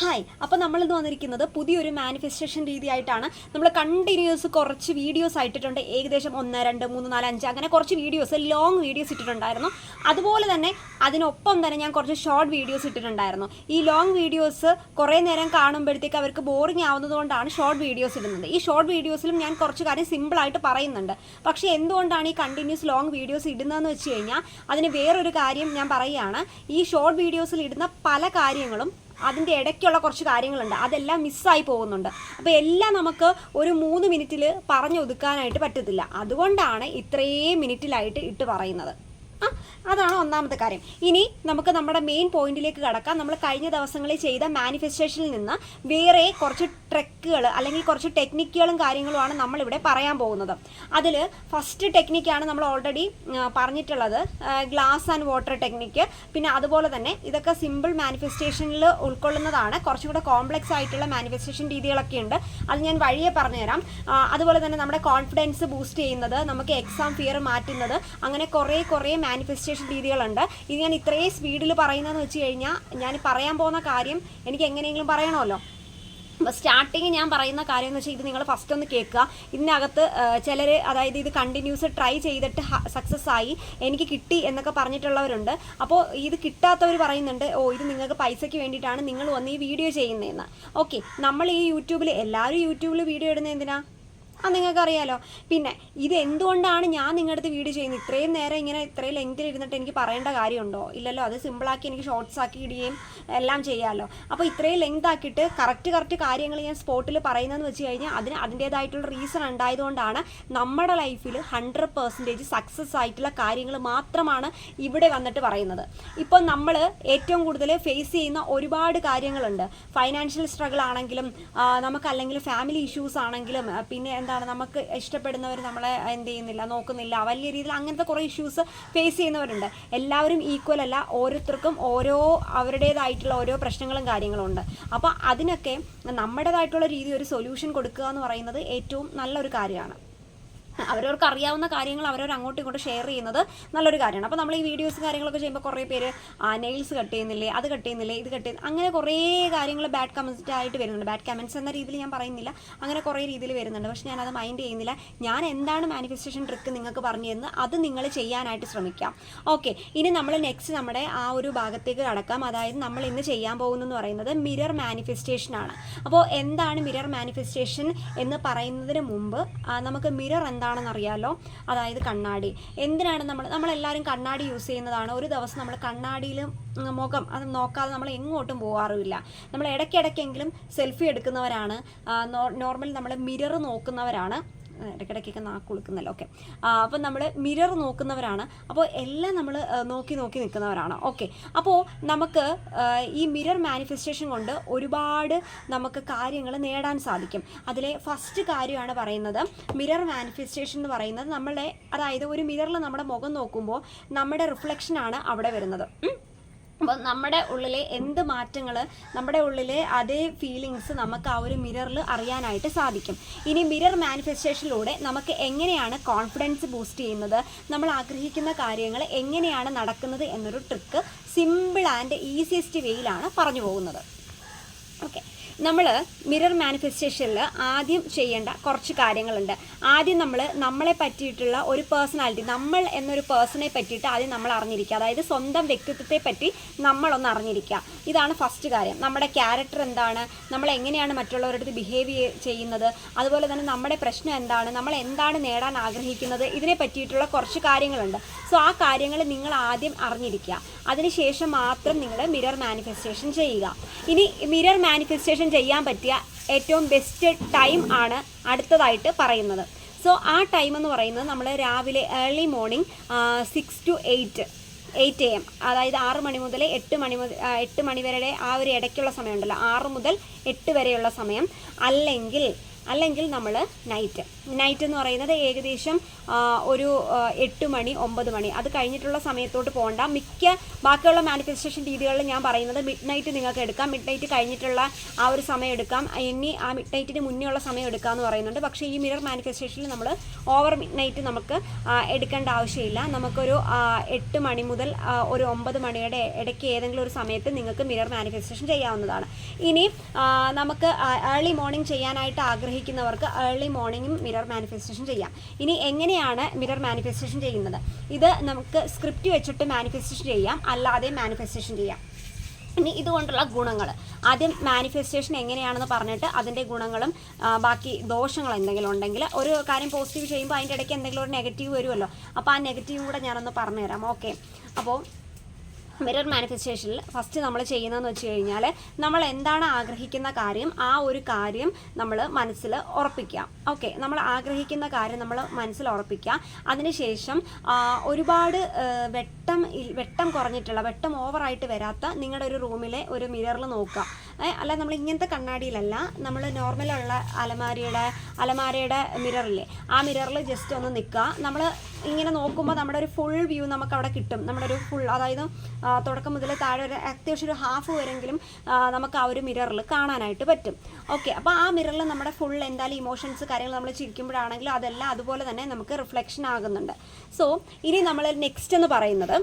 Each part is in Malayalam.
ഹായ് അപ്പോൾ നമ്മളിന്ന് വന്നിരിക്കുന്നത് പുതിയൊരു മാനിഫെസ്റ്റേഷൻ രീതിയായിട്ടാണ്. നമ്മൾ കണ്ടിന്യൂസ് കുറച്ച് വീഡിയോസ് ആയിട്ടിട്ടുണ്ട്. ഏകദേശം ഒന്ന് രണ്ട് മൂന്ന് നാല് അഞ്ച് അങ്ങനെ കുറച്ച് വീഡിയോസ് ലോങ് വീഡിയോസ് ഇട്ടിട്ടുണ്ടായിരുന്നു. അതുപോലെ തന്നെ അതിനൊപ്പം തന്നെ ഞാൻ കുറച്ച് ഷോർട്ട് വീഡിയോസ് ഇട്ടിട്ടുണ്ടായിരുന്നു. ഈ ലോങ് വീഡിയോസ് കുറേ നേരം കാണുമ്പോഴത്തേക്ക് അവർക്ക് ബോറിംഗ് ആവുന്നതുകൊണ്ടാണ് ഷോർട്ട് വീഡിയോസ് ഇടുന്നത്. ഈ ഷോർട്ട് വീഡിയോസിലും ഞാൻ കുറച്ച് കാര്യം സിമ്പിളായിട്ട് പറയുന്നുണ്ട്. പക്ഷേ എന്തുകൊണ്ടാണ് ഈ കണ്ടിന്യൂസ് ലോങ് വീഡിയോസ് ഇടുന്നതെന്ന് വെച്ച് കഴിഞ്ഞാൽ അതിന് വേറൊരു കാര്യം ഞാൻ പറയുകയാണ്. ഈ ഷോർട്ട് വീഡിയോസിൽ ഇടുന്ന പല കാര്യങ്ങളും അതിന്റെ ഇടയ്ക്കുള്ള കുറച്ച് കാര്യങ്ങളുണ്ട്. അതെല്ലാം മിസ്സായി പോകുന്നുണ്ട്. അപ്പോൾ എല്ലാം നമുക്ക് ഒരു മൂന്ന് മിനിറ്റിൽ പറഞ്ഞു ഒതുക്കാനായിട്ട് പറ്റത്തില്ല. അതുകൊണ്ടാണ് ഇത്രയും മിനിറ്റിലായിട്ട് ഇട്ട് പറയുന്നത്. അതാണ് ഒന്നാമത്തെ കാര്യം. ഇനി നമുക്ക് നമ്മുടെ മെയിൻ പോയിന്റിലേക്ക് കടക്കാം. നമ്മൾ കഴിഞ്ഞ ദിവസങ്ങളിൽ ചെയ്ത മാനിഫെസ്റ്റേഷനിൽ നിന്ന് വേറെ കുറച്ച് ട്രെക്കുകൾ അല്ലെങ്കിൽ കുറച്ച് ടെക്നിക്കുകളും കാര്യങ്ങളുമാണ് നമ്മളിവിടെ പറയാൻ പോകുന്നത്. അതിൽ ഫസ്റ്റ് ടെക്നിക്കാണ് നമ്മൾ ഓൾറെഡി പറഞ്ഞിട്ടുള്ളത്. ഗ്ലാസ് ആൻഡ് വാട്ടർ ടെക്നിക്ക് പിന്നെ അതുപോലെ തന്നെ ഇതൊക്കെ സിമ്പിൾ മാനിഫെസ്റ്റേഷനിൽ ഉൾക്കൊള്ളുന്നതാണ്. കുറച്ചും കൂടെ കോംപ്ലക്സ് ആയിട്ടുള്ള മാനിഫെസ്റ്റേഷൻ രീതികളൊക്കെ ഉണ്ട്. അത് ഞാൻ വഴിയെ പറഞ്ഞുതരാം. അതുപോലെ തന്നെ നമ്മുടെ കോൺഫിഡൻസ് ബൂസ്റ്റ് ചെയ്യുന്നത് നമുക്ക് എക്സാം ഫിയർ മാറ്റുന്നത് അങ്ങനെ കുറേ കുറേ മാനിഫെസ്റ്റേഷൻ രീതികളുണ്ട്. ഇത് ഞാൻ ഇത്രയും സ്പീഡിൽ പറയുന്നതെന്ന് വെച്ച് കഴിഞ്ഞാൽ ഞാൻ പറയാൻ പോകുന്ന കാര്യം എനിക്ക് എങ്ങനെയെങ്കിലും പറയണമല്ലോ. അപ്പോൾ സ്റ്റാർട്ടിങ് ഞാൻ പറയുന്ന കാര്യം എന്ന് വെച്ചാൽ ഇത് നിങ്ങൾ ഫസ്റ്റ് ഒന്ന് കേൾക്കുക. ഇതിനകത്ത് ചിലർ അതായത് ഇത് കണ്ടിന്യൂസ് ട്രൈ ചെയ്തിട്ട് സക്സസ് ആയി എനിക്ക് കിട്ടി എന്നൊക്കെ പറഞ്ഞിട്ടുള്ളവരുണ്ട്. അപ്പോൾ ഇത് കിട്ടാത്തവർ പറയുന്നുണ്ട് ഓ ഇത് നിങ്ങൾക്ക് പൈസയ്ക്ക് വേണ്ടിയിട്ടാണ് നിങ്ങൾ വന്ന് ഈ വീഡിയോ ചെയ്യുന്നതെന്ന്. ഓക്കെ നമ്മൾ ഈ യൂട്യൂബിൽ എല്ലാവരും യൂട്യൂബിൽ വീഡിയോ ഇടുന്നത് എന്തിനാ? ആ നിങ്ങൾക്കറിയാലോ. പിന്നെ ഇത് എന്തുകൊണ്ടാണ് ഞാൻ നിങ്ങളുടെ അടുത്ത് വീഡിയോ ചെയ്യുന്നത്? ഇത്രയും നേരം ഇങ്ങനെ ഇത്രയും ലെങ്തിൽ ഇരുന്നിട്ട് എനിക്ക് പറയേണ്ട കാര്യമുണ്ടോ? ഇല്ലല്ലോ അത് സിമ്പിളാക്കി എനിക്ക് ഷോർട്സ് ആക്കി ഇടുകയും എല്ലാം ചെയ്യാമല്ലോ അപ്പോൾ ഇത്രയും ലെങ്ത് ആക്കിയിട്ട് കറക്റ്റ് കറക്റ്റ് കാര്യങ്ങൾ ഞാൻ സ്പോട്ടിൽ പറയുന്നതെന്ന് വെച്ച് കഴിഞ്ഞാൽ അതിന് അതിന്റേതായിട്ടുള്ള റീസൺ ഉണ്ടായതുകൊണ്ടാണ് നമ്മുടെ ലൈഫിൽ ഹൺഡ്രഡ് പെർസെന്റേജ് സക്സസ് ആയിട്ടുള്ള കാര്യങ്ങൾ മാത്രമാണ് ഇവിടെ വന്നിട്ട് പറയുന്നത്. ഇപ്പോൾ നമ്മൾ ഏറ്റവും കൂടുതൽ ഫേസ് ചെയ്യുന്ന ഒരുപാട് കാര്യങ്ങളുണ്ട്. ഫൈനാൻഷ്യൽ സ്ട്രഗിൾ ആണെങ്കിലും നമുക്ക് നമുക്കല്ലെങ്കിൽ ഫാമിലി ഇഷ്യൂസ് ആണെങ്കിലും പിന്നെ എന്താണ് നമുക്ക് ഇഷ്ടപ്പെടുന്നവർ നമ്മളെ എന്ത് ചെയ്യുന്നില്ല നോക്കുന്നില്ല വലിയ രീതിയിൽ അങ്ങനത്തെ കുറേ ഇഷ്യൂസ് ഫേസ് ചെയ്യുന്നവരുണ്ട്. എല്ലാവരും ഈക്വൽ അല്ല ഓരോരുത്തർക്കും ഓരോ അവരുടേതായിട്ടുള്ള ഓരോ പ്രശ്നങ്ങളും കാര്യങ്ങളും ഉണ്ട്. അപ്പോൾ അതിനൊക്കെ നമ്മുടേതായിട്ടുള്ള രീതി ഒരു സൊല്യൂഷൻ കൊടുക്കുക എന്ന് പറയുന്നത് ഏറ്റവും നല്ലൊരു കാര്യമാണ്. അവരവർക്ക് അറിയാവുന്ന കാര്യങ്ങൾ അവരവർ അങ്ങോട്ടും ഇങ്ങോട്ടും ഷെയർ ചെയ്യുന്നത് നല്ലൊരു കാര്യമാണ്. അപ്പോൾ നമ്മൾ ഈ വീഡിയോസ് കാര്യങ്ങളൊക്കെ ചെയ്യുമ്പോൾ കുറേ പേര് നെയിൽസ് കട്ട് ചെയ്യുന്നില്ലേ അത് കട്ട് ചെയ്യുന്നില്ലേ ഇത് കട്ട് ചെയ്യുന്ന അങ്ങനെ കുറേ കാര്യങ്ങൾ ബാഡ് കമൻസ് ആയിട്ട് വരുന്നുണ്ട്. ബാഡ് കമൻസ് എന്ന രീതിയിൽ ഞാൻ പറയുന്നില്ല. അങ്ങനെ കുറേ രീതിയിൽ വരുന്നുണ്ട്. പക്ഷേ ഞാനത് മൈൻഡ് ചെയ്യുന്നില്ല. ഞാൻ എന്താണ് മാനിഫെസ്റ്റേഷൻ ട്രിക്ക് നിങ്ങൾക്ക് പറഞ്ഞു തരുന്നത്? അത് നിങ്ങൾ ചെയ്യാനായിട്ട് ശ്രമിക്കാം. ഓക്കെ ഇനി നമ്മൾ നെക്സ്റ്റ് നമ്മുടെ ആ ഒരു ഭാഗത്തേക്ക് കടക്കാം. അതായത് നമ്മൾ ഇന്ന് ചെയ്യാൻ പോകുന്നതെന്ന് പറയുന്നത് മിറർ മാനിഫെസ്റ്റേഷൻ ആണ്. അപ്പോൾ എന്താണ് മിറർ മാനിഫെസ്റ്റേഷൻ എന്ന് പറയുന്നതിന് മുമ്പ് നമുക്ക് മിറർ എന്താണെന്ന് അറിയാലോ അതായത് കണ്ണാടി. എന്തിനാണ് നമ്മൾ നമ്മളെല്ലാവരും കണ്ണാടി യൂസ് ചെയ്യുന്നതാണ്? ഒരു ദിവസം നമ്മൾ കണ്ണാടിയിൽ മുഖം അത് നോക്കാതെ നമ്മൾ എങ്ങോട്ടും പോകാറുമില്ല നമ്മൾ ഇടയ്ക്കിടയ്ക്കെങ്കിലും സെൽഫി എടുക്കുന്നവരാണ്. നോർമൽ നമ്മൾ മിറർ നോക്കുന്നവരാണ്. ഇടയ്ക്കിടയ്ക്കൊക്കെ നാക്ക് കൊടുക്കുന്നല്ലോ ഓക്കെ അപ്പോൾ നമ്മൾ മിറർ നോക്കുന്നവരാണ്. അപ്പോൾ എല്ലാം നമ്മൾ നോക്കി നോക്കി നിൽക്കുന്നവരാണ് ഓക്കെ അപ്പോൾ നമുക്ക് ഈ മിറർ മാനിഫെസ്റ്റേഷൻ കൊണ്ട് ഒരുപാട് നമുക്ക് കാര്യങ്ങൾ നേടാൻ സാധിക്കും. അതിലെ ഫസ്റ്റ് കാര്യമാണ് പറയുന്നത് മിറർ മാനിഫെസ്റ്റേഷൻ എന്ന് പറയുന്നത് നമ്മളെ അതായത് ഒരു മിററിൽ നമ്മുടെ മുഖം നോക്കുമ്പോൾ നമ്മുടെ റിഫ്ലക്ഷനാണ് അവിടെ വരുന്നത്. ഉം. അപ്പോൾ നമ്മുടെ ഉള്ളിലെ എന്ത് മാറ്റങ്ങൾ നമ്മുടെ ഉള്ളിലെ അതേ ഫീലിങ്സ് നമുക്ക് ആ ഒരു മിററിൽ അറിയാനായിട്ട് സാധിക്കും ഇനി മിറർ മാനിഫെസ്റ്റേഷനിലൂടെ നമുക്ക് എങ്ങനെയാണ് കോൺഫിഡൻസ് ബൂസ്റ്റ് ചെയ്യുന്നത് നമ്മൾ ആഗ്രഹിക്കുന്ന കാര്യങ്ങൾ എങ്ങനെയാണ് നടക്കുന്നത് എന്നൊരു ട്രിക്ക് സിമ്പിൾ ആൻഡ് ഈസിയസ്റ്റ് വേയിലാണ് പറഞ്ഞു പോകുന്നത് നമ്മൾ മിറർ മാനിഫെസ്റ്റേഷനിൽ ആദ്യം ചെയ്യേണ്ട കുറച്ച് കാര്യങ്ങളുണ്ട്. ആദ്യം നമ്മൾ നമ്മളെ പറ്റിയിട്ടുള്ള ഒരു പേഴ്സണാലിറ്റി നമ്മൾ എന്നൊരു പേഴ്സണെ പറ്റിയിട്ട് ആദ്യം നമ്മൾ അറിഞ്ഞിരിക്കുക. അതായത് സ്വന്തം വ്യക്തിത്വത്തെ പറ്റി നമ്മളൊന്ന് അറിഞ്ഞിരിക്കുക. ഇതാണ് ഫസ്റ്റ് കാര്യം. നമ്മുടെ ക്യാരക്ടർ എന്താണ്? നമ്മൾ എങ്ങനെയാണ് മറ്റുള്ളവരുടെ അടുത്ത് ബിഹേവ് ചെയ്യുന്നത്? അതുപോലെ തന്നെ നമ്മുടെ പ്രശ്നം എന്താണ്? നമ്മൾ എന്താണ് നേടാൻ ആഗ്രഹിക്കുന്നത്? ഇതിനെ പറ്റിയിട്ടുള്ള കുറച്ച് കാര്യങ്ങളുണ്ട്. സോ ആ കാര്യങ്ങൾ നിങ്ങൾ ആദ്യം അറിഞ്ഞിരിക്കുക. അതിനുശേഷം മാത്രം നിങ്ങൾ മിറർ മാനിഫെസ്റ്റേഷൻ ചെയ്യുക. ഇനി മിറർ മാനിഫെസ്റ്റേഷൻ ചെയ്യാൻ പറ്റിയ ഏറ്റവും ബെസ്റ്റ് ടൈം ആണ് അടുത്തതായിട്ട് പറയുന്നത്. സോ ആ ടൈം എന്ന് പറയുന്നത് നമ്മൾ രാവിലെ early morning six to eight eight A M അതായത് ആറ് മണി മുതൽ എട്ട് മണി മുതൽ എട്ട് മണി വരെ ആ ഒരു ഇടയ്ക്കുള്ള സമയമുണ്ടല്ലോ. ആറ് മുതൽ എട്ട് വരെയുള്ള സമയം. അല്ലെങ്കിൽ അല്ലെങ്കിൽ നമ്മൾ നൈറ്റ് നൈറ്റ് എന്ന് പറയുന്നത് ഏകദേശം ഒരു എട്ട് മണി ഒമ്പത് മണി. അത് കഴിഞ്ഞിട്ടുള്ള സമയത്തോട്ട് പോകണ്ട. മിക്ക ബാക്കിയുള്ള മാനിഫെസ്റ്റേഷൻ രീതികളിൽ ഞാൻ പറയുന്നത് മിഡ് നൈറ്റ് നിങ്ങൾക്ക് എടുക്കാം. മിഡ് നൈറ്റ് കഴിഞ്ഞിട്ടുള്ള ആ ഒരു സമയം എടുക്കാം. ഇനി ആ മിഡ് നൈറ്റിന് മുന്നേ ഉള്ള സമയം എടുക്കാമെന്ന് പറയുന്നുണ്ട്. പക്ഷേ ഈ മിറർ മാനിഫെസ്റ്റേഷനിൽ നമ്മൾ ഓവർ മിഡ് നൈറ്റ് നമുക്ക് എടുക്കേണ്ട ആവശ്യമില്ല. നമുക്കൊരു എട്ട് മണി മുതൽ ഒരു ഒമ്പത് മണിയുടെ ഇടയ്ക്ക് ഏതെങ്കിലും ഒരു സമയത്ത് നിങ്ങൾക്ക് മിറർ മാനിഫെസ്റ്റേഷൻ ചെയ്യാവുന്നതാണ്. ഇനി നമുക്ക് ഏർലി മോർണിംഗ് ചെയ്യാനായിട്ട് ആഗ്രഹിക്കുന്നവർക്ക് ഏർലി മോർണിംഗും മിറർ മാനിഫെസ്റ്റേഷൻ ചെയ്യാം. ഇനി എങ്ങനെയാണ് മിറർ മാനിഫെസ്റ്റേഷൻ ചെയ്യുന്നത്? ഇത് നമുക്ക് സ്ക്രിപ്റ്റ് വെച്ചിട്ട് മാനിഫെസ്റ്റേഷൻ ചെയ്യാം അല്ലാതെ മാനിഫെസ്റ്റേഷൻ ചെയ്യാം. ഇനി ഇതുകൊണ്ടുള്ള ഗുണങ്ങൾ ആദ്യം മാനിഫെസ്റ്റേഷൻ എങ്ങനെയാണെന്ന് പറഞ്ഞിട്ട് അതിന്റെ ഗുണങ്ങളും ബാക്കി ദോഷങ്ങൾ എന്തെങ്കിലും ഉണ്ടെങ്കിൽ ഒരു കാര്യം പോസിറ്റീവ് ചെയ്യുമ്പോൾ അതിന്റെ ഇടയ്ക്ക് എന്തെങ്കിലും ഒരു നെഗറ്റീവ് വരുമല്ലോ. അപ്പോൾ ആ നെഗറ്റീവ് കൂടെ ഞാനൊന്ന് പറഞ്ഞുതരാം. ഓക്കെ അപ്പോൾ മിറർ മാനിഫെസ്റ്റേഷനിൽ ഫസ്റ്റ് നമ്മൾ ചെയ്യുന്നതെന്ന് വെച്ച് കഴിഞ്ഞാൽ നമ്മൾ എന്താണ് ആഗ്രഹിക്കുന്ന കാര്യം ആ ഒരു കാര്യം നമ്മൾ മനസ്സിൽ ഉറപ്പിക്കുക. ഓക്കെ നമ്മൾ ആഗ്രഹിക്കുന്ന കാര്യം നമ്മൾ മനസ്സിൽ ഉറപ്പിക്കുക. അതിനുശേഷം ഒരുപാട് വെട്ടം വെട്ടം കുറഞ്ഞിട്ടുള്ള വെട്ടം ഓവറായിട്ട് വരാത്ത നിങ്ങളുടെ ഒരു റൂമിലെ ഒരു മിററിൽ നോക്കുക. അല്ല നമ്മൾ ഇങ്ങനത്തെ കണ്ണാടിയിലല്ല നമ്മൾ നോർമലുള്ള അലമാരിയുടെ അലമാരയുടെ മിററില്ലേ ആ മിററിൽ ജസ്റ്റ് ഒന്ന് നിൽക്കുക. നമ്മൾ ഇങ്ങനെ നോക്കുമ്പോൾ നമ്മുടെ ഒരു ഫുൾ വ്യൂ നമുക്ക് അവിടെ കിട്ടും. നമ്മുടെ ഒരു ഫുൾ അതായത് തുടക്കം മുതൽ താഴെ ഒരു അത്യാവശ്യം ഒരു ഹാഫ് വരെങ്കിലും നമുക്ക് ആ ഒരു മിററിൽ കാണാനായിട്ട് പറ്റും. ഓക്കെ അപ്പോൾ ആ മിററിൽ നമ്മുടെ ഫുൾ എന്തായാലും ഇമോഷൻസ് കാര്യങ്ങൾ നമ്മൾ ചിരിക്കുമ്പോഴാണെങ്കിലും അതെല്ലാം അതുപോലെ തന്നെ നമുക്ക് റിഫ്ലക്ഷൻ ആകുന്നുണ്ട്. സോ ഇനി നമ്മൾ നെക്സ്റ്റ് എന്ന് പറയുന്നത്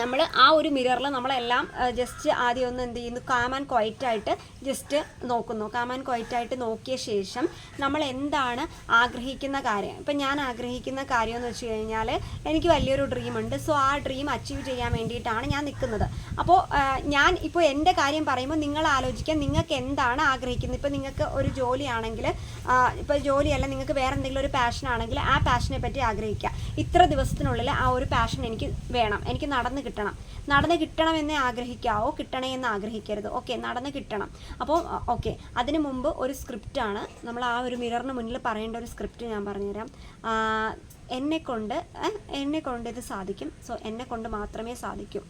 നമ്മൾ ആ ഒരു മിററിൽ നമ്മളെല്ലാം ജസ്റ്റ് ആദ്യം ഒന്ന് എന്ത് ചെയ്യുന്നു? കാം ആൻഡ് ക്വയറ്റ് ആയിട്ട് ജസ്റ്റ് നോക്കുന്നു. കാം ആൻഡ് ക്വയറ്റ് ആയിട്ട് നോക്കിയ ശേഷം നമ്മൾ എന്താണ് ആഗ്രഹിക്കുന്ന കാര്യം? ഇപ്പം ഞാൻ ആഗ്രഹിക്കുന്ന കാര്യം എന്ന് വെച്ച് കഴിഞ്ഞാൽ എനിക്ക് വലിയൊരു ഡ്രീം ഉണ്ട്. സോ ആ ഡ്രീം അച്ചീവ് ചെയ്യാൻ വേണ്ടിയിട്ടാണ് ഞാൻ നിൽക്കുന്നത്. അപ്പോൾ ഞാൻ ഇപ്പോൾ എന്റെ കാര്യം പറയുമ്പോൾ നിങ്ങൾ ആലോചിക്കാൻ നിങ്ങൾക്ക് എന്താണ് ആഗ്രഹിക്കുന്നത്? ഇപ്പോൾ നിങ്ങൾക്ക് ഒരു ജോലിയാണെങ്കിൽ ഇപ്പോൾ ജോലിയല്ല നിങ്ങൾക്ക് വേറെ എന്തെങ്കിലും ഒരു പാഷൻ ആണെങ്കിൽ ആ പാഷനെ പറ്റി ആഗ്രഹിക്കുക. ഇത്ര ദിവസത്തിനുള്ളിൽ ആ ഒരു പാഷൻ എനിക്ക് വേണം. എനിക്ക് നടന്ന് കിട്ടണം. നടന്ന് കിട്ടണമെന്നേ ആഗ്രഹിക്കാവോ? കിട്ടണേ എന്ന് ആഗ്രഹിക്കരുത്. ഓക്കെ നടന്ന് കിട്ടണം. അപ്പോൾ ഓക്കെ അതിന് മുമ്പ് ഒരു സ്ക്രിപ്റ്റാണ് നമ്മൾ ആ ഒരു മിററിന് മുന്നിൽ പറയേണ്ട ഒരു സ്ക്രിപ്റ്റ് ഞാൻ പറഞ്ഞുതരാം. എന്നെ കൊണ്ട് എന്നെ കൊണ്ട് ഇത് സാധിക്കും. സോ എന്നെ കൊണ്ട് മാത്രമേ സാധിക്കൂ.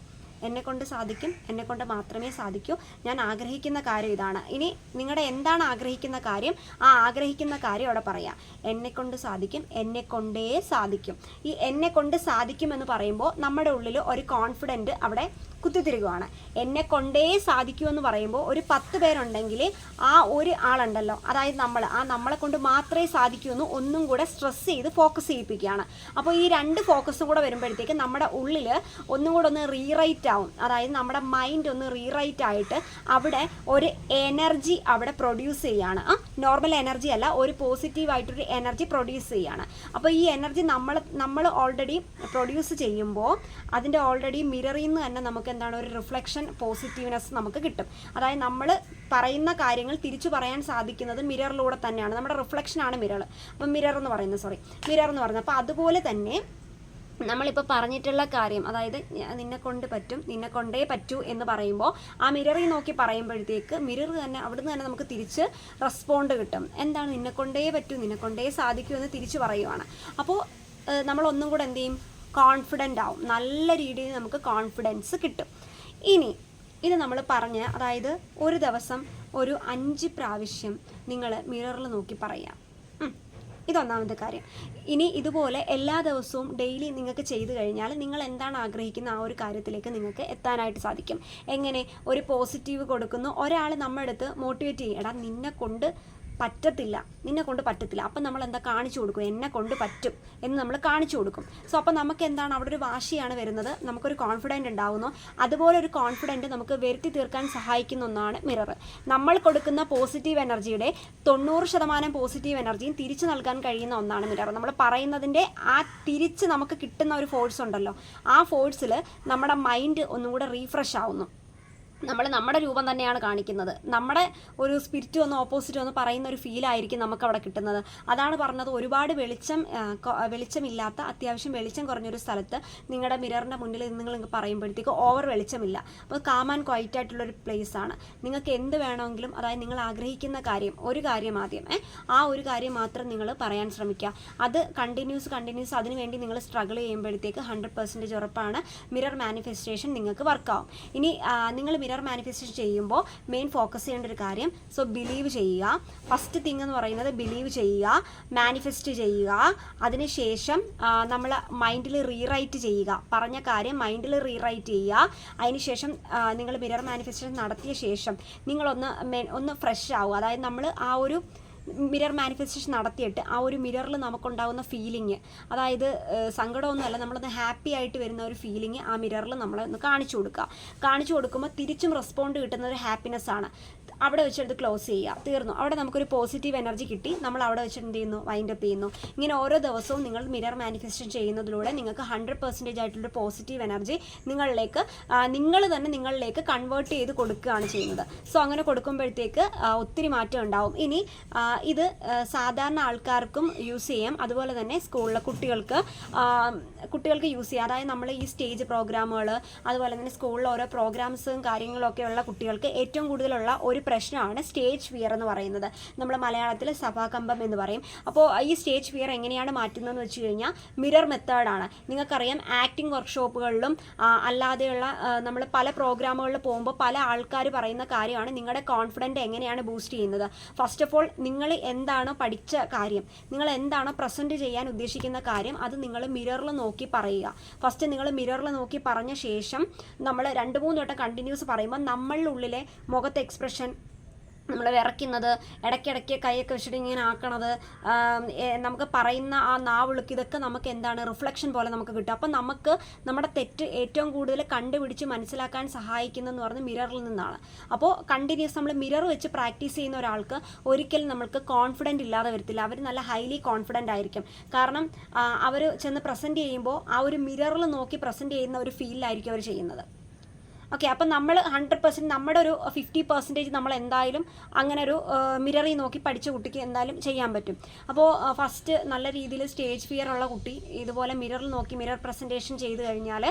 എന്നെ കൊണ്ട് സാധിക്കും എന്നെക്കൊണ്ട് മാത്രമേ സാധിക്കൂ. ഞാൻ ആഗ്രഹിക്കുന്ന കാര്യം ഇതാണ്. ഇനി നിങ്ങളുടെ എന്താണ് ആഗ്രഹിക്കുന്ന കാര്യം? ആ ആഗ്രഹിക്കുന്ന കാര്യം അവിടെ പറയാം. എന്നെക്കൊണ്ട് സാധിക്കും എന്നെക്കൊണ്ടേ സാധിക്കും. ഈ എന്നെക്കൊണ്ട് സാധിക്കും എന്ന് പറയുമ്പോൾ നമ്മുടെ ഉള്ളിൽ ഒരു കോൺഫിഡന്റ് അവിടെ കുത്തിത്തിരികുവാണ്. എന്നെ കൊണ്ടേ സാധിക്കൂ എന്ന് പറയുമ്പോൾ ഒരു പത്ത് പേരുണ്ടെങ്കിൽ ആ ഒരു ആളുണ്ടല്ലോ. അതായത് നമ്മൾ ആ നമ്മളെ കൊണ്ട് മാത്രമേ സാധിക്കൂ എന്ന് ഒന്നും കൂടെ സ്ട്രെസ് ചെയ്ത് ഫോക്കസ് ചെയ്യിപ്പിക്കുകയാണ്. അപ്പോൾ ഈ രണ്ട് ഫോക്കസ് കൂടെ വരുമ്പോഴത്തേക്ക് നമ്മുടെ ഉള്ളിൽ ഒന്നും കൂടെ ഒന്ന് റീറൈറ്റ് ആവും. അതായത് നമ്മുടെ മൈൻഡ് ഒന്ന് റീറൈറ്റ് ആയിട്ട് അവിടെ ഒരു എനർജി അവിടെ പ്രൊഡ്യൂസ് ചെയ്യാണ്. ആ നോർമൽ എനർജി അല്ല ഒരു പോസിറ്റീവായിട്ടൊരു എനർജി പ്രൊഡ്യൂസ് ചെയ്യാണ്. അപ്പോൾ ഈ എനർജി നമ്മൾ നമ്മൾ ഓൾറെഡി പ്രൊഡ്യൂസ് ചെയ്യുമ്പോൾ അതിന്റെ ഓൾറെഡി മിററിൽ നിന്ന് തന്നെ നമുക്ക് എന്താണ് ഒരു റിഫ്ലക്ഷൻ പോസിറ്റീവ്നെസ് നമുക്ക് കിട്ടും. അതായത് നമ്മൾ പറയുന്ന കാര്യങ്ങൾ തിരിച്ചു പറയാൻ സാധിക്കുന്നത് മിററിലൂടെ തന്നെയാണ്. നമ്മുടെ റിഫ്ലക്ഷനാണ് മിറർ അപ്പം മിറർ എന്ന് പറയുന്നത് സോറി മിറർ എന്ന് പറയുന്നത്. അപ്പോൾ അതുപോലെ തന്നെ നമ്മളിപ്പോൾ പറഞ്ഞിട്ടുള്ള കാര്യം അതായത് നിന്നെ കൊണ്ട് പറ്റും നിന്നെ കൊണ്ടേ പറ്റൂ എന്ന് പറയുമ്പോൾ ആ മിററിൽ നോക്കി പറയുമ്പോഴത്തേക്ക് മിറർ തന്നെ അവിടുന്ന് തന്നെ നമുക്ക് തിരിച്ച് റെസ്പോണ്ട് കിട്ടും. എന്താണ് നിന്നെ കൊണ്ടേ പറ്റൂ നിന്നെ കൊണ്ടേ സാധിക്കൂ എന്ന് തിരിച്ച് പറയുവാണ്. അപ്പോൾ നമ്മൾ ഒന്നും കൂടെ എന്ത് ചെയ്യും? കോൺഫിഡന്റ് ആവും. നല്ല രീതിയിൽ നമുക്ക് കോൺഫിഡൻസ് കിട്ടും. ഇനി ഇത് നമ്മൾ പറഞ്ഞ് അതായത് ഒരു ദിവസം ഒരു അഞ്ച് പ്രാവശ്യം നിങ്ങൾ മിററിൽ നോക്കി പറയാം. ഇതൊന്നാമത്തെ കാര്യം. ഇനി ഇതുപോലെ എല്ലാ ദിവസവും ഡെയിലി നിങ്ങൾക്ക് ചെയ്തു കഴിഞ്ഞാൽ നിങ്ങൾ എന്താണ് ആഗ്രഹിക്കുന്ന ആ ഒരു കാര്യത്തിലേക്ക് നിങ്ങൾക്ക് എത്താനായിട്ട് സാധിക്കും. എങ്ങനെ ഒരു പോസിറ്റീവ് കൊടുക്കുന്നു. ഒരാൾ നമ്മുടെ അടുത്ത് മോട്ടിവേറ്റ് ചെയ്യും. എടാ നിന്നെ കൊണ്ട് പറ്റത്തില്ല. നിന്നെ കൊണ്ട് പറ്റത്തില്ല. അപ്പം നമ്മൾ എന്താ കാണിച്ചു കൊടുക്കും? എന്നെ കൊണ്ട് പറ്റും എന്ന് നമ്മൾ കാണിച്ചു കൊടുക്കും. സോ അപ്പം നമുക്ക് എന്താണ്? അവിടെ ഒരു വാശിയാണ് വരുന്നത്. നമുക്കൊരു കോൺഫിഡന്റ് ഉണ്ടാകുന്നു അതുപോലെ ഒരു കോൺഫിഡന്റ് നമുക്ക് വരുത്തി തീർക്കാൻ സഹായിക്കുന്ന ഒന്നാണ് മിറർ നമ്മൾ കൊടുക്കുന്ന പോസിറ്റീവ് എനർജിയുടെ തൊണ്ണൂറ് ശതമാനം പോസിറ്റീവ് എനർജിയും തിരിച്ചു നൽകാൻ കഴിയുന്ന ഒന്നാണ് മിറർ നമ്മൾ പറയുന്നതിന്റെ ആ തിരിച്ച് നമുക്ക് കിട്ടുന്ന ഒരു ഫോഴ്സ് ഉണ്ടല്ലോ. ആ ഫോഴ്സിൽ നമ്മുടെ മൈൻഡ് ഒന്നും കൂടെ റീഫ്രഷ് ആവുന്നു. നമ്മൾ നമ്മുടെ രൂപം തന്നെയാണ് കാണിക്കുന്നത്. നമ്മുടെ ഒരു സ്പിരിറ്റ് ഒന്ന് ഓപ്പോസിറ്റ് ഒന്ന് പറയുന്ന ഒരു ഫീലായിരിക്കും നമുക്ക് അവിടെ കിട്ടുന്നത്. അതാണ് പറഞ്ഞത് ഒരുപാട് വെളിച്ചം വെളിച്ചമില്ലാത്ത അത്യാവശ്യം വെളിച്ചം കുറഞ്ഞൊരു സ്ഥലത്ത് നിങ്ങളുടെ മിററിന്റെ മുന്നിൽ നിങ്ങൾ പറയുമ്പോഴത്തേക്ക് ഓവർ വെളിച്ചമില്ല. അപ്പോൾ കാം ആൻഡ് ക്വൈറ്റ് ആയിട്ടുള്ളൊരു പ്ലേസ് ആണ്. നിങ്ങൾക്ക് എന്ത് വേണമെങ്കിലും അതായത് നിങ്ങൾ ആഗ്രഹിക്കുന്ന കാര്യം ഒരു കാര്യം ആദ്യം ആ ഒരു കാര്യം മാത്രം നിങ്ങൾ പറയാൻ ശ്രമിക്കുക. അത് കണ്ടിന്യൂസ് കണ്ടിന്യൂസ് അതിനുവേണ്ടി നിങ്ങൾ സ്ട്രഗിൾ ചെയ്യുമ്പോഴത്തേക്ക് ഹൺഡ്രഡ് പെർസെന്റേജ് ഉറപ്പാണ് മിറർ മാനിഫെസ്റ്റേഷൻ നിങ്ങൾക്ക് വർക്കാവും ഇനി നിങ്ങൾ മിറർ മാനിഫെസ്റ്റേഷൻ ചെയ്യുമ്പോൾ മെയിൻ ഫോക്കസ് ചെയ്യേണ്ട ഒരു കാര്യം സോ ബിലീവ് ചെയ്യുക. ഫസ്റ്റ് തിങ് എന്ന് പറയുന്നത് ബിലീവ് ചെയ്യുക മാനിഫെസ്റ്റ് ചെയ്യുക. അതിനുശേഷം നമ്മൾ മൈൻഡിൽ റീറൈറ്റ് ചെയ്യുക. പറഞ്ഞ കാര്യം മൈൻഡിൽ റീറൈറ്റ് ചെയ്യുക. അതിനുശേഷം നിങ്ങൾ മിറർ മാനിഫെസ്റ്റേഷൻ നടത്തിയ ശേഷം നിങ്ങളൊന്ന് ഒന്ന് ഫ്രഷ് ആവുക. അതായത് നമ്മൾ ആ ഒരു മിറർ മാനിഫെസ്റ്റേഷൻ നടത്തിയിട്ട് ആ ഒരു മിററിൽ നമുക്കുണ്ടാകുന്ന ഫീലിംഗ് അതായത് സങ്കടമൊന്നുമല്ല നമ്മളൊന്ന് ഹാപ്പി ആയിട്ട് വരുന്ന ഒരു ഫീലിംഗ് ആ മിററിൽ നമ്മളൊന്ന് കാണിച്ചു കൊടുക്കുക. കാണിച്ചു കൊടുക്കുമ്പോൾ തിരിച്ചും റെസ്പോണ്ട് കിട്ടുന്ന ഒരു ഹാപ്പിനെസ് ആണ്. അവിടെ വെച്ചെടുത്ത് ക്ലോസ് ചെയ്യുക. തീർന്നു. അവിടെ നമുക്കൊരു പോസിറ്റീവ് എനർജി കിട്ടി. നമ്മൾ അവിടെ വെച്ചിട്ട് എന്ത് ചെയ്യുന്നു? വൈൻഡ് അപ്പ് ചെയ്യുന്നു. ഇങ്ങനെ ഓരോ ദിവസവും നിങ്ങൾ മിറർ മാനിഫെസ്റ്റേഷൻ ചെയ്യുന്നതിലൂടെ നിങ്ങൾക്ക് ഹൺഡ്രഡ് പെർസെന്റേജ് ആയിട്ടുള്ളൊരു പോസിറ്റീവ് എനർജി നിങ്ങളിലേക്ക് നിങ്ങൾ തന്നെ നിങ്ങളിലേക്ക് കൺവേർട്ട് ചെയ്ത് കൊടുക്കുകയാണ് ചെയ്യുന്നത്. സോ അങ്ങനെ കൊടുക്കുമ്പോഴത്തേക്ക് ഒത്തിരി മാറ്റം ഉണ്ടാവും. ഇനി ഇത് സാധാരണ ആൾക്കാർക്കും യൂസ് ചെയ്യാം. അതുപോലെ തന്നെ സ്കൂളിലെ കുട്ടികൾക്ക് കുട്ടികൾക്ക് യൂസ് ചെയ്യാം. അതായത് നമ്മൾ ഈ സ്റ്റേജ് പ്രോഗ്രാമുകൾ അതുപോലെ തന്നെ സ്കൂളിലെ ഓരോ പ്രോഗ്രാംസും കാര്യങ്ങളൊക്കെ ഉള്ള കുട്ടികൾക്ക് ഏറ്റവും കൂടുതലുള്ള ഒരു പ്രശ്നമാണ് സ്റ്റേജ് ഫിയർ എന്ന് പറയുന്നത്. നമ്മൾ മലയാളത്തിൽ സഭാകമ്പം എന്ന് പറയും. അപ്പോൾ ഈ സ്റ്റേജ് ഫിയർ എങ്ങനെയാണ് മാറ്റുന്നതെന്ന് വെച്ച് കഴിഞ്ഞാൽ മിറർ മെത്തേഡാണ് നിങ്ങൾക്കറിയാം ആക്ടിംഗ് വർക്ക്ഷോപ്പുകളിലും അല്ലാതെയുള്ള നമ്മൾ പല പ്രോഗ്രാമുകളിൽ പോകുമ്പോൾ പല ആൾക്കാർ പറയുന്ന കാര്യമാണ് നിങ്ങളുടെ കോൺഫിഡന്റ് എങ്ങനെയാണ് ബൂസ്റ്റ് ചെയ്യുന്നത്. ഫസ്റ്റ് ഓഫ് ഓൾ നിങ്ങൾ എന്താണോ പഠിച്ച കാര്യം നിങ്ങൾ എന്താണോ പ്രസന്റ് ചെയ്യാൻ ഉദ്ദേശിക്കുന്ന കാര്യം അത് നിങ്ങൾ മിററിൽ നോക്കി പറയുക. ഫസ്റ്റ് നിങ്ങൾ മിററിൽ നോക്കി പറഞ്ഞ ശേഷം നമ്മൾ രണ്ട് മൂന്ന് വട്ടം കണ്ടിന്യൂസ് പറയുമ്പോൾ നമ്മളുടെ ഉള്ളിലെ മുഖത്തെ എക്സ്പ്രഷൻ നമ്മൾ വിറയ്ക്കുന്നത് ഇടയ്ക്കിടയ്ക്ക് കൈയൊക്കെ വെച്ചിട്ട് ഇങ്ങനെ ആക്കണത് നമുക്ക് പറയുന്ന ആ നാവുളുക്ക് ഇതൊക്കെ നമുക്ക് എന്താണ് റിഫ്ലക്ഷൻ പോലെ നമുക്ക് കിട്ടും. അപ്പം നമുക്ക് നമ്മുടെ തെറ്റ് ഏറ്റവും കൂടുതൽ കണ്ടുപിടിച്ച് മനസ്സിലാക്കാൻ സഹായിക്കുന്നതെന്ന് പറഞ്ഞ് മിററിൽ നിന്നാണ്. അപ്പോൾ കണ്ടിന്യൂസ് നമ്മൾ മിറർ വെച്ച് പ്രാക്ടീസ് ചെയ്യുന്ന ഒരാൾക്ക് ഒരിക്കലും നമുക്ക് കോൺഫിഡന്റ് ഇല്ലാതെ വരത്തില്ല. അവർ നല്ല ഹൈലി കോൺഫിഡന്റ് ആയിരിക്കും. കാരണം അവർ ചെന്ന് പ്രസന്റ് ചെയ്യുമ്പോൾ ആ ഒരു മിററിൽ നോക്കി പ്രസന്റ് ചെയ്യുന്ന ഒരു ഫീലിലായിരിക്കും അവർ ചെയ്യുന്നത്. ഓക്കെ അപ്പം നമ്മൾ ഹൺഡ്രഡ് പെർസെന്റ് നമ്മുടെ ഒരു ഫിഫ്റ്റി പെർസെന്റേജ് നമ്മൾ എന്തായാലും അങ്ങനെ ഒരു മിററി നോക്കി പഠിച്ച കുട്ടിക്ക് എന്തായാലും ചെയ്യാൻ പറ്റും. അപ്പോൾ ഫസ്റ്റ് നല്ല രീതിയിൽ സ്റ്റേജ് ഫിയർ ഉള്ള കുട്ടി ഇതുപോലെ മിററിൽ നോക്കി മിറർ പ്രസന്റേഷൻ ചെയ്ത് കഴിഞ്ഞാൽ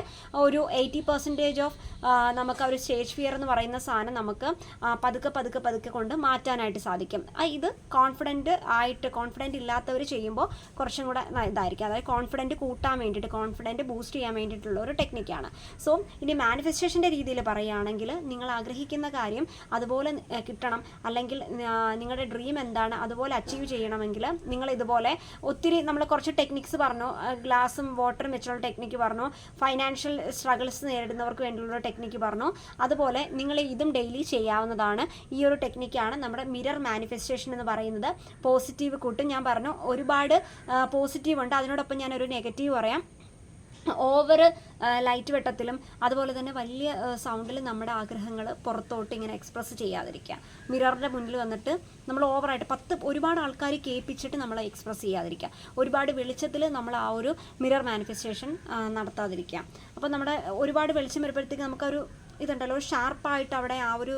ഒരു എയ്റ്റി പെർസെന്റേജ് ഓഫ് നമുക്ക് ആ ഒരു സ്റ്റേജ് ഫിയർ എന്ന് പറയുന്ന സാധനം നമുക്ക് പതുക്കെ പതുക്കെ പതുക്കെ കൊണ്ട് മാറ്റാനായിട്ട് സാധിക്കും. ഇത് കോൺഫിഡന്റ് ആയിട്ട് കോൺഫിഡന്റ് ഇല്ലാത്തവർ ചെയ്യുമ്പോൾ കുറച്ചും കൂടെ ഇതായിരിക്കും. അതായത് കോൺഫിഡന്റ് കൂട്ടാൻ വേണ്ടിയിട്ട് കോൺഫിഡന്റ് ബൂസ്റ്റ് ചെയ്യാൻ വേണ്ടിയിട്ടുള്ള ഒരു ടെക്നിക്കാണ് സോ ഇനി മാനിഫെസ്റ്റേഷന്റെ രീതിയിൽ പറയുകയാണെങ്കിൽ നിങ്ങൾ ആഗ്രഹിക്കുന്ന കാര്യം അതുപോലെ കിട്ടണം. അല്ലെങ്കിൽ നിങ്ങളുടെ ഡ്രീം എന്താണ് അതുപോലെ അച്ചീവ് ചെയ്യണമെങ്കിൽ നിങ്ങൾ ഇതുപോലെ ഒത്തിരി നമ്മൾ കുറച്ച് ടെക്നിക്സ് പറഞ്ഞു. ഗ്ലാസും വാട്ടറും വെച്ചുള്ള ടെക്നിക്ക് പറഞ്ഞു. ഫൈനാൻഷ്യൽ സ്ട്രഗിൾസ് നേരിടുന്നവർക്ക് വേണ്ടിയുള്ള ടെക്നിക്ക് പറഞ്ഞു. അതുപോലെ നിങ്ങൾ ഇതും ഡെയിലി ചെയ്യാവുന്നതാണ്. ഈ ഒരു ടെക്നിക്കാണ് നമ്മുടെ മിറർ മാനിഫെസ്റ്റേഷൻ എന്ന് പറയുന്നത്. പോസിറ്റീവ് കൂട്ടും ഞാൻ പറഞ്ഞു. ഒരുപാട് പോസിറ്റീവ് ഉണ്ട്. അതിനോടൊപ്പം ഞാൻ ഒരു നെഗറ്റീവ് പറയാം. ഓവർ ലൈറ്റ് വെട്ടത്തിലും അതുപോലെ തന്നെ വലിയ സൗണ്ടിൽ നമ്മുടെ ആഗ്രഹങ്ങൾ പുറത്തോട്ട് ഇങ്ങനെ എക്സ്പ്രസ് ചെയ്യാതിരിക്കുക. മിററിന്റെ മുന്നിൽ വന്നിട്ട് നമ്മൾ ഓവറായിട്ട് പത്ത് ഒരുപാട് ആൾക്കാർ കേൾപ്പിച്ചിട്ട് നമ്മൾ എക്സ്പ്രസ് ചെയ്യാതിരിക്കുക. ഒരുപാട് വെളിച്ചത്തിൽ നമ്മൾ ആ ഒരു മിറർ മാനിഫെസ്റ്റേഷൻ നടത്താതിരിക്കുക. അപ്പോൾ നമ്മുടെ ഒരുപാട് വെളിച്ചം വരുമ്പോഴത്തേക്ക് നമുക്കൊരു ഇതുണ്ടല്ലോ ഷാർപ്പായിട്ട് അവിടെ ആ ഒരു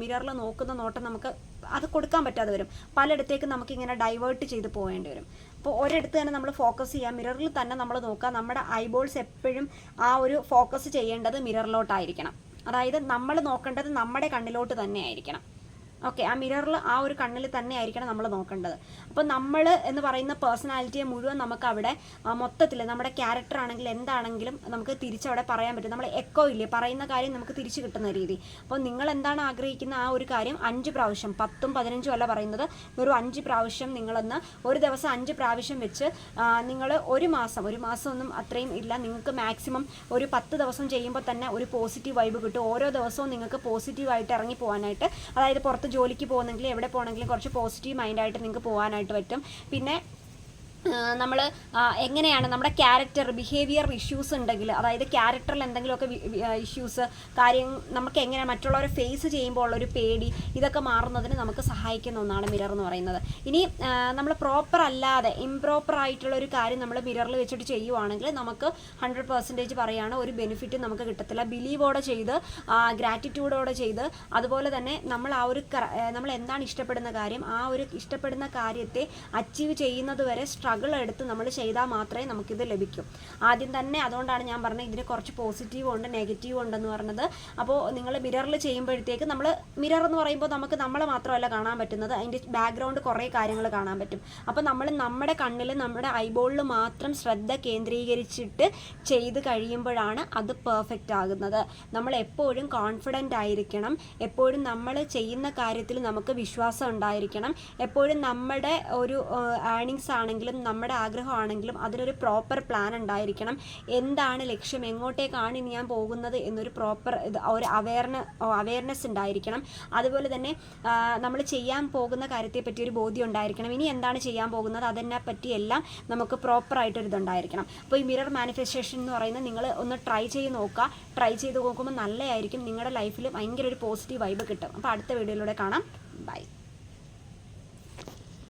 മിററിൽ നോക്കുന്ന നോട്ടം നമുക്ക് അത് കൊടുക്കാൻ പറ്റാതെ വരും. പലയിടത്തേക്ക് നമുക്ക് ഇങ്ങനെ ഡൈവേർട്ട് ചെയ്ത് പോകേണ്ടി വരും. അപ്പോൾ ഒരിടത്ത് തന്നെ നമ്മൾ ഫോക്കസ് ചെയ്യുക മിററിൽ തന്നെ നമ്മൾ നോക്കുക നമ്മുടെ ഐബോൾസ് എപ്പോഴും ആ ഒരു ഫോക്കസ് ചെയ്യേണ്ടത് മിററിലോട്ടായിരിക്കണം അതായത് നമ്മൾ നോക്കേണ്ടത് നമ്മുടെ കണ്ണിലോട്ട് തന്നെ ആയിരിക്കണം. ഓക്കെ ആ മിററിൽ ആ ഒരു കണ്ണിൽ തന്നെ ആയിരിക്കണം നമ്മൾ നോക്കേണ്ടത്. അപ്പോൾ നമ്മൾ എന്ന് പറയുന്ന പേഴ്സണാലിറ്റിയെ മുഴുവൻ നമുക്ക് അവിടെ മൊത്തത്തിൽ നമ്മുടെ ക്യാരക്ടർ ആണെങ്കിൽ എന്താണെങ്കിലും നമുക്ക് തിരിച്ചവിടെ പറയാൻ പറ്റും. നമ്മൾ എക്കോ ഇല്ലേ? പറയുന്ന കാര്യം നമുക്ക് തിരിച്ചു കിട്ടുന്ന രീതി. അപ്പോൾ നിങ്ങൾ എന്താണ് ആഗ്രഹിക്കുന്ന ആ ഒരു കാര്യം? അഞ്ച് പ്രാവശ്യം പത്തും പതിനഞ്ചും അല്ല പറയുന്നത്. ഒരു അഞ്ച് പ്രാവശ്യം നിങ്ങളൊന്ന് ഒരു ദിവസം അഞ്ച് പ്രാവശ്യം വെച്ച് നിങ്ങൾ ഒരു മാസം ഒരു മാസം ഒന്നും അത്രയും ഇല്ല. നിങ്ങൾക്ക് മാക്സിമം ഒരു പത്ത് ദിവസം ചെയ്യുമ്പോൾ തന്നെ ഒരു പോസിറ്റീവ് വൈബ് കിട്ടും. ഓരോ ദിവസവും നിങ്ങൾക്ക് പോസിറ്റീവായിട്ട് ഇറങ്ങി പോകാനായിട്ട് അതായത് പുറത്ത് ജോലിക്ക് പോകുന്നെങ്കിൽ എവിടെ പോകണമെങ്കിലും കുറച്ച് പോസിറ്റീവ് മൈൻഡായിട്ട് നിങ്ങൾക്ക് പോകാനായിട്ട് പറ്റും. പിന്നെ നമ്മൾ എങ്ങനെയാണ് നമ്മുടെ ക്യാരക്ടർ ബിഹേവിയർ ഇഷ്യൂസ് ഉണ്ടെങ്കിൽ അതായത് ക്യാരക്ടറിൽ എന്തെങ്കിലുമൊക്കെ ഇഷ്യൂസ് കാര്യം നമുക്ക് എങ്ങനെ മറ്റുള്ളവരെ ഫേസ് ചെയ്യുമ്പോൾ ഉള്ളൊരു പേടി ഇതൊക്കെ മാറുന്നതിന് നമുക്ക് സഹായിക്കുന്ന ഒന്നാണ് മിറർ എന്ന് പറയുന്നത്. ഇനി നമ്മൾ പ്രോപ്പർ അല്ലാതെ ഇംപ്രോപ്പർ ആയിട്ടുള്ള ഒരു കാര്യം നമ്മൾ മിററിൽ വെച്ചിട്ട് ചെയ്യുവാണെങ്കിൽ നമുക്ക് ഹൺഡ്രഡ് പെർസെന്റേജ് പറയുകയാണ് ഒരു ബെനിഫിറ്റ് നമുക്ക് കിട്ടത്തില്ല. ബിലീവോടെ ചെയ്ത് ഗ്രാറ്റിറ്റ്യൂഡോടെ ചെയ്ത് അതുപോലെ തന്നെ നമ്മൾ ആ ഒരു നമ്മൾ എന്താണ് ഇഷ്ടപ്പെടുന്ന കാര്യം ആ ഒരു ഇഷ്ടപ്പെടുന്ന കാര്യത്തെ അച്ചീവ് ചെയ്യുന്നത് വരെ സ്ട്രഗിൾ എടുത്ത് നമ്മൾ ചെയ്താൽ മാത്രമേ നമുക്കിത് ലഭിക്കൂ. ആദ്യം തന്നെ അതുകൊണ്ടാണ് ഞാൻ പറഞ്ഞത് ഇതിന് കുറച്ച് പോസിറ്റീവ് ഉണ്ട് നെഗറ്റീവ് ഉണ്ടെന്ന് പറഞ്ഞത്. അപ്പോൾ നിങ്ങൾ മിററിൽ ചെയ്യുമ്പോഴത്തേക്ക് നമ്മൾ മിറർ എന്ന് പറയുമ്പോൾ നമുക്ക് നമ്മളെ മാത്രമല്ല കാണാൻ പറ്റുന്നത് അതിന്റെ ബാക്ക്ഗ്രൗണ്ട് കുറേ കാര്യങ്ങൾ കാണാൻ പറ്റും. അപ്പോൾ നമ്മൾ നമ്മുടെ കണ്ണിൽ നമ്മുടെ ഐബോളിൽ മാത്രം ശ്രദ്ധ കേന്ദ്രീകരിച്ചിട്ട് ചെയ്ത് കഴിയുമ്പോഴാണ് അത് പെർഫെക്റ്റ് ആകുന്നത്. നമ്മൾ എപ്പോഴും കോൺഫിഡന്റ് ആയിരിക്കണം. എപ്പോഴും നമ്മൾ ചെയ്യുന്ന കാര്യത്തിൽ നമുക്ക് വിശ്വാസം ഉണ്ടായിരിക്കണം. എപ്പോഴും നമ്മുടെ ഒരു ഏണിങ്സ് ആണെങ്കിലും നമ്മുടെ ആഗ്രഹമാണെങ്കിലും അതിനൊരു പ്രോപ്പർ പ്ലാൻ ഉണ്ടായിരിക്കണം. എന്താണ് ലക്ഷ്യം? എങ്ങോട്ടേക്കാണ് ഇനി ഞാൻ പോകുന്നത് എന്നൊരു പ്രോപ്പർ ഇത് ഒരു അവയർന അവയർനെസ് ഉണ്ടായിരിക്കണം. അതുപോലെ തന്നെ നമ്മൾ ചെയ്യാൻ പോകുന്ന കാര്യത്തെപ്പറ്റി ഒരു ബോധ്യം ഉണ്ടായിരിക്കണം. ഇനി എന്താണ് ചെയ്യാൻ പോകുന്നത്? അതിനെ പറ്റി എല്ലാം നമുക്ക് പ്രോപ്പറായിട്ടൊരു ഇതുണ്ടായിരിക്കണം. അപ്പോൾ ഈ മിറർ മാനിഫെസ്റ്റേഷൻ എന്ന് പറയുന്നത് നിങ്ങൾ ഒന്ന് ട്രൈ ചെയ്ത് നോക്കുക. ട്രൈ ചെയ്ത് നോക്കുമ്പോൾ നല്ലതായിരിക്കും. നിങ്ങളുടെ ലൈഫിൽ ഭയങ്കര ഒരു പോസിറ്റീവ് വൈബ് കിട്ടും. അപ്പോൾ അടുത്ത വീഡിയോയിലൂടെ കാണാം. ബൈ